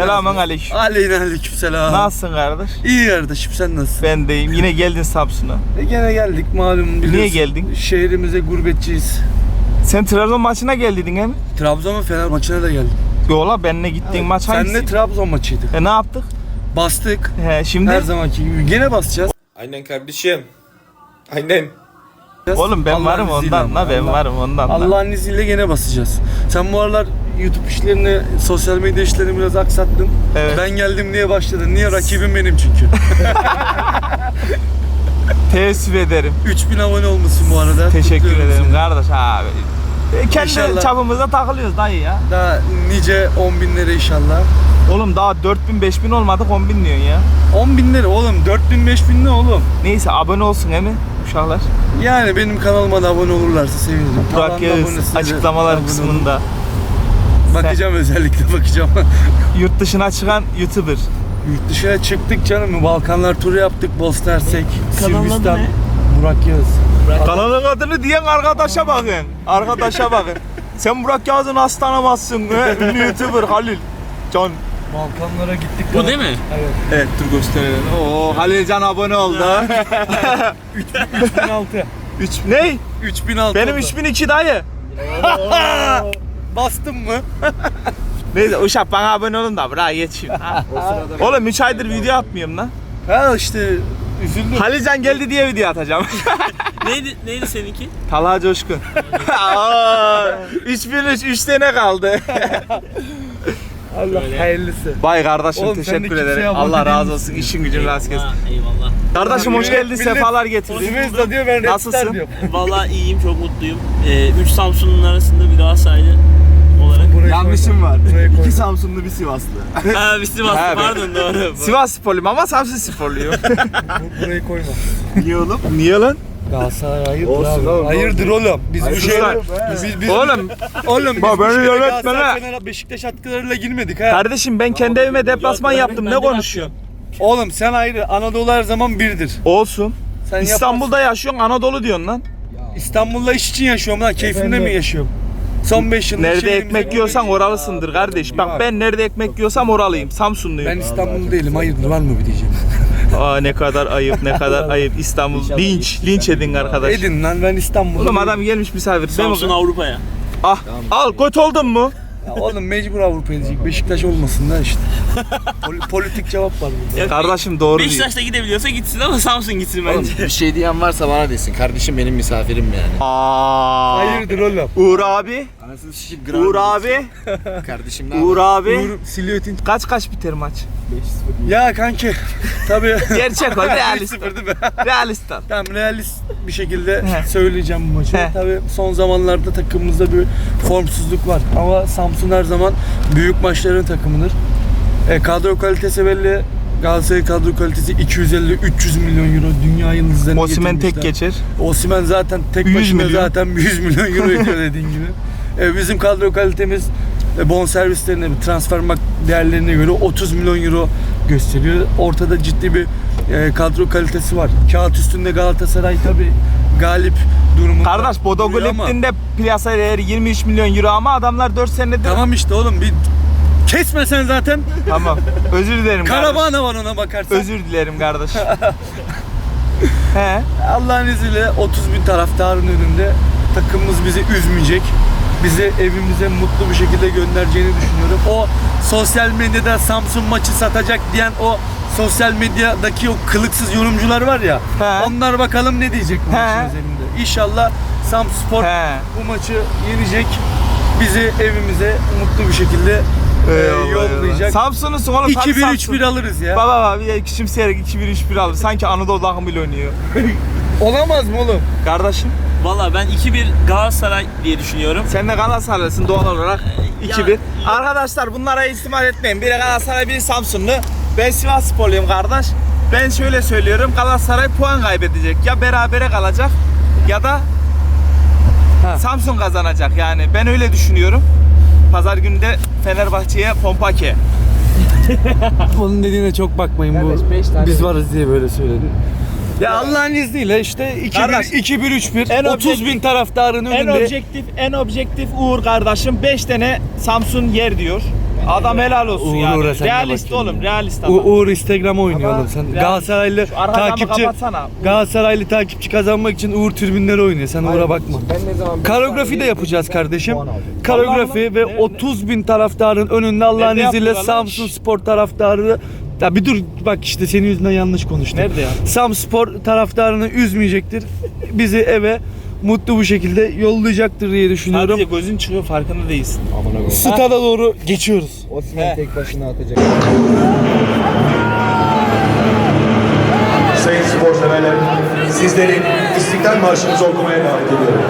Selamun aleyküm. Aleyna aleyküm selam. Nasılsın kardeş? İyi kardeşim sen nasılsın? Ben deyim. Yine geldin Samsun'a. E gene geldik malum biliyorsun. Niye geldin? Şehrimize gurbetçiyiz. Sen Trabzon maçına geldin he mi? Trabzon ve Fener maçına da geldik. Yo la benle gittiğin maç hangisi? Senle Trabzon maçıydı. E ne yaptık? Bastık. He şimdi Her zamanki gibi. Gene basacağız. Aynen kardeşim. Aynen. oğlum ben varım ondan la ben Allah- varım ondan la. Allah'ın izniyle gene basacağız. Sen bu aralar YouTube işlerini, sosyal medya işlerini biraz aksattın. Evet. Ben geldim diye başladın. Niye? Rakibim benim çünkü. Teessüf ederim. 3000 abone olmuşsun bu arada. Teşekkür Kutluyorum ederim seni. kardeş abi. E, kendi İnşallah. çapımızda takılıyoruz dayı ya. Daha nice 10 binlere inşallah. Oğlum daha 4000 5000 olmadık 10 bin diyorsun ya. 10 binleri oğlum 4000 5000 ne oğlum? Neyse abone olsun he mi uşaklar? Yani benim kanalıma da abone olurlarsa sevinirim. Burak Kalan Yağız abonesi de açıklamalar abone kısmında. Bakacağım özellikle bakacağım. Yurt dışına çıkan YouTuber. Yurt dışına çıktık canım. Balkanlar turu yaptık. Bosna Hersek, Kanalın adı Sırbistan. ne? Burak Yağız. Kanalın adını diyen arkadaşa bakın. Arkadaşa bakın. Sen Burak Yağız'ı nasıl tanımazsın? He? Ünlü YouTuber Halil. Can. Balkanlara gittik. Bu değil mi? Evet dur gösterelim. Oo Halil Can abone oldu. 3006. 3 ne? 3006. Benim oldu. 3002 dayı. Bastın mı? Neyse uşak bana abone olun da bırak geçeyim. Oğlum 3 aydır video atmıyorum lan. Ha işte üzüldüm. Halil Can geldi diye video atacağım. Neydi, neydi seninki? Talha Coşkun. Aa, 3003 3 sene kaldı. Allah hayırlısı. Bay kardeşim Oğlum, teşekkür ederim. Allah razı olsun. İşin gücün rast gelsin. Eyvallah. Kardeşim hoş geldin. millet- Sefalar getirdin. Sivas'ta diyor ben Nasılsın? Vallahi iyiyim, çok mutluyum. Ee, üç Samsun'un arasında bir Galatasaraylı olarak. Burayı Yanlışım koydum. var. İki Samsunlu bir Sivaslı. ha, bir Sivaslı, Ha, pardon doğru. Sivas sporluyum ama Samsun sporluyum. Bu- Burayı koyma. Niye oğlum? Niye lan? Galatasaray hayırdır Olsun abi. oğlum, hayırdır oğlum. Biz bu Hayırdır şey... oğlum. Biz, biz, Oğlum Oğlum biz Bak bu beni Galatasaray. Fener, Beşiktaş atkılarıyla girmedik ha. kardeşim ben kendi evime deplasman yaptım. Ne konuşuyorsun? Oğlum sen ayrı. Anadolu her zaman birdir. Olsun. Sen İstanbul'da yaşıyorsun Anadolu diyorsun lan. İstanbul'da iş için yaşıyorum lan. Keyfimde mi yaşıyorum? Son 5 yıldır Nerede şehrimize- ekmek yiyorsan oralısındır kardeş. Bak ben nerede ekmek yiyorsam oralıyım. Samsunluyum. Ben İstanbul'da değilim. Hayırdır var mı bir diyeceğim. Aa ne kadar ayıp ne kadar ayıp. İstanbul linç linç edin arkadaş. Edin lan ben İstanbul'da Oğlum adam gelmiş misafir. Ben Samsun o- Avrupa'ya. Ah al kötü oldun mu? Ya oğlum mecbur Avrupa edecek. Beşiktaş olmasın da işte. Poli- politik cevap var burada. Ya, Kardeşim doğru diyor. Beşiktaş da gidebiliyorsa gitsin ama Samsun gitsin bence. Bir şey diyen varsa bana desin. Kardeşim benim misafirim yani. Aa. Hayırdır oğlum? Uğur abi. Anasını sikip Uğur abi. Kardeşim ne Uğur abi. Uğur silüetin. Kaç kaç biter maç? Ya kanki. Tabii. Gerçek o realist. 1-0 değil mi? realist al. Tamam realist bir şekilde He. söyleyeceğim bu maçı. He. Tabii son zamanlarda takımımızda bir formsuzluk var. Ama Samsun her zaman büyük maçların takımıdır. E, kadro kalitesi belli. Galatasaray kadro kalitesi 250-300 milyon euro dünya yıldızlarını Osimhen tek geçer. Osimhen zaten tek 100 başına milyon. zaten 100 milyon euro ediyor dediğin gibi. E, bizim kadro kalitemiz e, bon servislerine, transfer değerlerine göre 30 milyon euro gösteriyor. Ortada ciddi bir e, kadro kalitesi var. Kağıt üstünde Galatasaray tabi galip durumunda. Kardeş Bodo duruyor ama- Glipt'in de piyasa değeri 23 milyon euro ama adamlar 4 senedir... Tamam işte oğlum bir kesmesen zaten Tamam. Özür dilerim kardeş. karavana var ona bakarsan. Özür dilerim kardeş. He. Allah'ın izniyle 30 bin taraftarın önünde takımımız bizi üzmeyecek. Bizi evimize mutlu bir şekilde göndereceğini düşünüyorum. O sosyal medyada Samsun maçı satacak diyen o sosyal medyadaki o kılıksız yorumcular var ya. He. Onlar bakalım ne diyecek bu He. maçın üzerinde. İnşallah Samspor He. bu maçı yenecek. Bizi evimize mutlu bir şekilde Eyvallah, yollayacak. Samsun'un oğlum tabii 2-1 Samsun. 3-1 alırız ya. Baba baba bir küçümseyerek 2-1 3-1 alır. Sanki Anadolu takımıyla oynuyor. Olamaz mı oğlum? Kardeşim Valla ben 2-1 Galatasaray diye düşünüyorum. sen de Galatasaraylısın doğal olarak. ya- 2-1. Arkadaşlar bunlara ihtimal etmeyin. Biri Galatasaray biri Samsunlu. Ben Sivas Sporluyum kardeş. Ben şöyle söylüyorum. Galatasaray puan kaybedecek. Ya berabere kalacak ya da Ha. Samsun kazanacak yani. Ben öyle düşünüyorum. Pazar günü de Fenerbahçe'ye Pompake. Onun dediğine çok bakmayın bu. Biz varız diye böyle söyledim. Ya Allah'ın izniyle işte 2-1 Kardeş, 2-1 en 3-1 30 bin taraftarın En önünde. objektif, en objektif Uğur kardeşim 5 tane Samsun yer diyor. Adam helal olsun Uğur, yani. Uğur'a sen de realist bakayım oğlum, realist U- adam. Uğur Instagram oynuyor Ama oğlum sen. ya- Galatasaraylı Şu arka camı takipçi kapatsana. Galatasaraylı takipçi kazanmak için Uğur tribünleri oynuyor. Sen Uğur'a bakma. Koreografi de yapacağız kardeşim. Koreografi ve 30 bin taraftarın önünde Allah'ın Nerede izniyle yapıyorlar lan? Samsun Spor taraftarı ya bir dur bak işte senin yüzünden yanlış konuştum. Nerede ya? Sam Spor taraftarını üzmeyecektir. Bizi eve mutlu bu şekilde yollayacaktır diye düşünüyorum. Sadece gözün çıkıyor farkında değilsin. Stada doğru geçiyoruz. Osman tek başına atacak. Sayın spor severler, sizleri İstiklal Marşımızı okumaya davet ediyorum.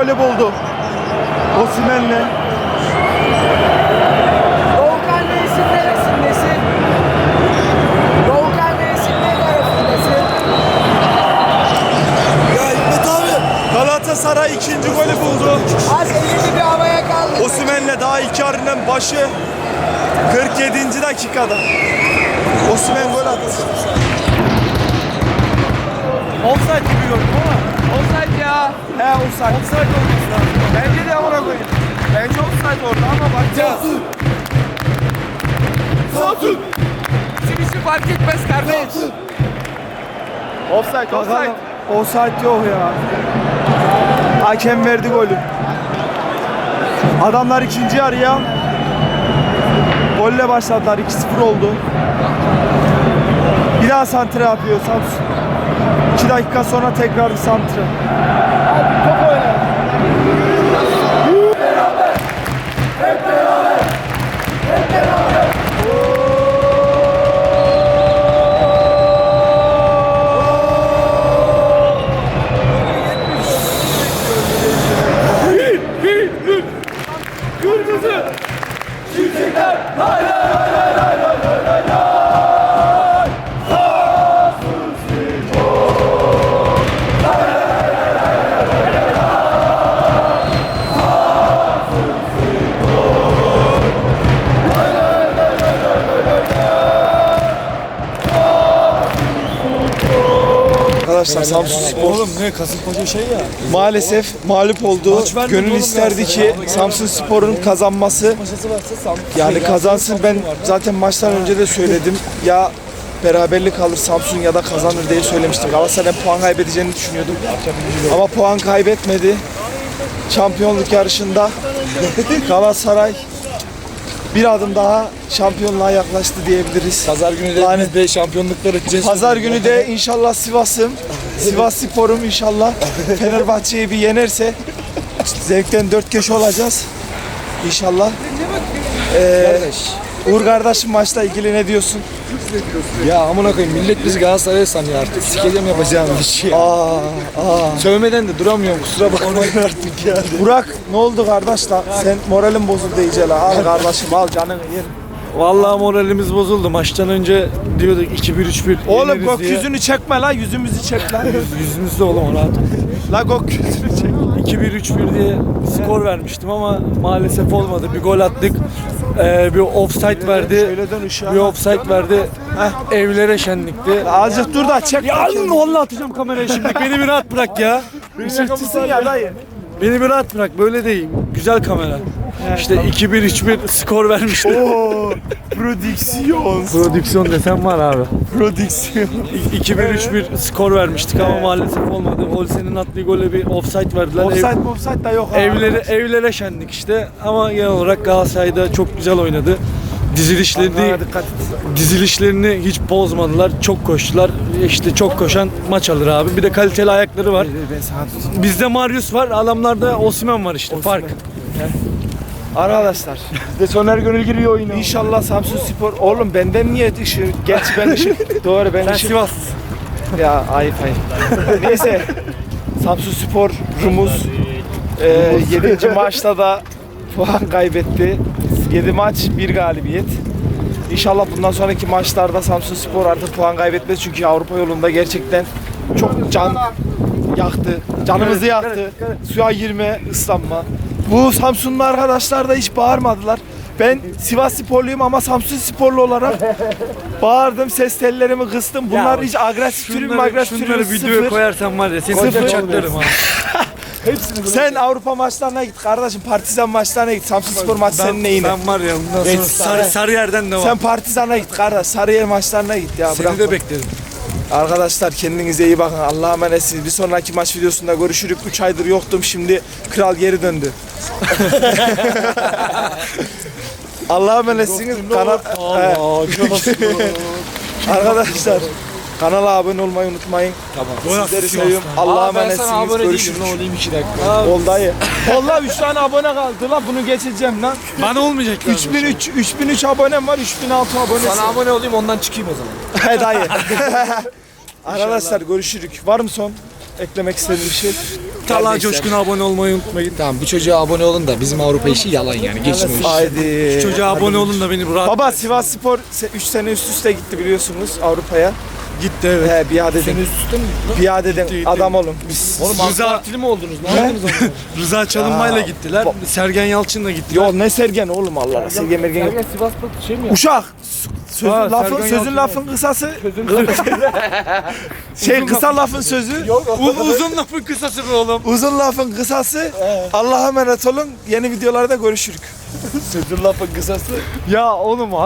Golü buldu. Osimhen'le. Doğukan Reis'in neresindesin? Doğukan Reis'in ne tarafındasın? Galatasaray ikinci golü buldu. Az elini bir havaya kaldır. Osimhen'le daha iki arının başı 47. dakikada. Osimhen gol attı. Offside gibi gördüm ama. Ya. He offside. Offside olması lazım. Bence de amına koyayım. Bence offside orada ama bakacağız. Samsun. Bizim fark etmez kardeş. Offside, offside. Offside yok ya. Hakem verdi golü. Adamlar ikinci yarıya golle başladılar. 2-0 oldu. Bir daha santre yapıyor Samsun. 2 dakika sonra tekrar bir santre. Top oyna. Arkadaşlar Samsun Spor Oğlum ne Kasımpaşa şey ya. maalesef mağlup oldu. Gönül isterdi ki Galatasaray. Samsun Spor'un kazanması. Yani kazansın ben zaten maçtan önce de söyledim. Ya beraberlik alır Samsun ya da kazanır diye söylemiştim. Galatasaray'ın puan kaybedeceğini düşünüyordum. Ama puan kaybetmedi. Şampiyonluk yarışında Galatasaray bir adım daha şampiyonluğa yaklaştı diyebiliriz. Pazar günü de Yani- biz de şampiyonluklar içeceğiz. Pazar günü de inşallah Sivas'ım, Sivas Spor'um inşallah Fenerbahçe'yi bir yenerse zevkten dört köşe olacağız. İnşallah. Ee, Uğur kardeşim maçla ilgili ne diyorsun? Ya amına koyayım millet bizi Galatasaray'a sanıyor artık. Sikeceğim yapacağım bir şey. Aa, aa. Sövmeden de duramıyorum kusura bakmayın artık ya. Burak ne oldu kardeş la? Sen moralin bozuldu iyice la. Al kardeşim al canını yer. Vallahi moralimiz bozuldu. Maçtan önce diyorduk 2-1-3-1 Oğlum yeneriz diye. gökyüzünü çekme la yüzümüzü çek la. Yüzümüzde oğlum rahat. la gökyüzünü çek. 2-1-3-1 diye skor vermiştim ama maalesef olmadı. Bir gol attık. Ee, bir offside verdi. Bir offside verdi. Heh, evlere şenlikti. Azıcık dur da çek. Ya alın vallahi atacağım kamerayı şimdi. Beni bir rahat bırak ya. Işıkçısın ya dayı. Beni bir rahat bırak. Böyle değil. Güzel kamera. İşte 2-1-3-1 skor vermiştim. Oo, prodüksiyon. Prodüksiyon desem var abi. Prodüksiyon. 2-1-3-1 skor vermiştik ama maalesef olmadı. Olsen'in attığı gole bir offside verdiler. Ev- Offside offside da yok ha. evlere, evlere şendik işte ama genel olarak Galatasaray'da çok güzel oynadı. Dizilişlerini, Onlara dikkat et. dizilişlerini hiç bozmadılar. Çok koştular. İşte çok koşan maç alır abi. Bir de kaliteli ayakları var. Ben sana tutayım. Bizde Marius var, adamlarda Osimhen var işte. Fark. Arkadaşlar. De Soner Gönül giriyor oyuna. İnşallah Samsun Spor. Oğlum benden niye ışığı? Geç ben ışığı. Doğru ben Sen. Sivas. Ya ayıp ayıp. Neyse. Samsun Spor Rumuz e, 7. maçta da puan kaybetti. 7 maç 1 galibiyet. İnşallah bundan sonraki maçlarda Samsun Spor artık puan kaybetmez çünkü Avrupa yolunda gerçekten çok can yaktı. Canımızı yaktı. Suya girme, ıslanma. Bu Samsunlu arkadaşlar da hiç bağırmadılar. Ben Sivas Sporluyum ama Samsun Sporlu olarak bağırdım, ses tellerimi kıstım. Bunlar hiç agresif türüm, Şunları, agresif şunları türüm videoya sıfır. koyarsan var ya seni Sıfır. bıçaklarım ha. Sen Avrupa maçlarına git kardeşim, Partizan maçlarına git. Samsun Spor maçı senin neyine? Ben var ya bundan Evet, sonra sarı, sarı yerden devam. Sen Partizan'a git kardeş, Sarıyer maçlarına git ya. Seni bırak de bak. Arkadaşlar kendinize iyi bakın. Allah'a emanetsiniz. Bir sonraki maç videosunda görüşürük. 3 aydır yoktum. Şimdi kral geri döndü. Allah'a emanetsiniz. Kanal... Arkadaşlar kanala abone olmayı unutmayın. Tamam. Sizleri seviyorum. Allah'a emanetsiniz. Görüşürüz. olayım 2 dakika. Ol dayı. Vallahi 3 tane abone kaldı lan. Bunu geçeceğim lan. Bana olmayacak. 3003 3003 abonem var. 3006 abonesi. Sana abone olayım ondan çıkayım o zaman. He dayı. Arkadaşlar görüşürük. Var mı son eklemek istediğin bir şey? Talha. Coşkun'a abone olmayı unutmayın. Tamam bu çocuğa abone olun da bizim Avrupa işi yalan yani. Geçin o işi. Haydi. Çocuğa abone olun da beni rahat Baba Sivas Spor 3 sene üst üste gitti biliyorsunuz Avrupa'ya. gitti evet. He biat edin. üst üste mi? Biat edin. Adam olun. Biz. Oğlum Rıza- AK Partili mi oldunuz? Ne yaptınız onu? Rıza Çalınbay'la Ya, gittiler. ba- Sergen Yalçın'la gittiler. Yo ne Sergen oğlum Allah Allah. Sergen Mergen yok. Sivas'ta şey mi Uşak. Sözün Ha, lafın Sergen sözün Yalçın lafın kısası. şey kısa lafın sözü. U- uzun lafın kısası be oğlum. Uzun lafın kısası. Allah'a emanet olun. Yeni videolarda görüşürük. Sözün lafın kısası. Ya oğlum harbi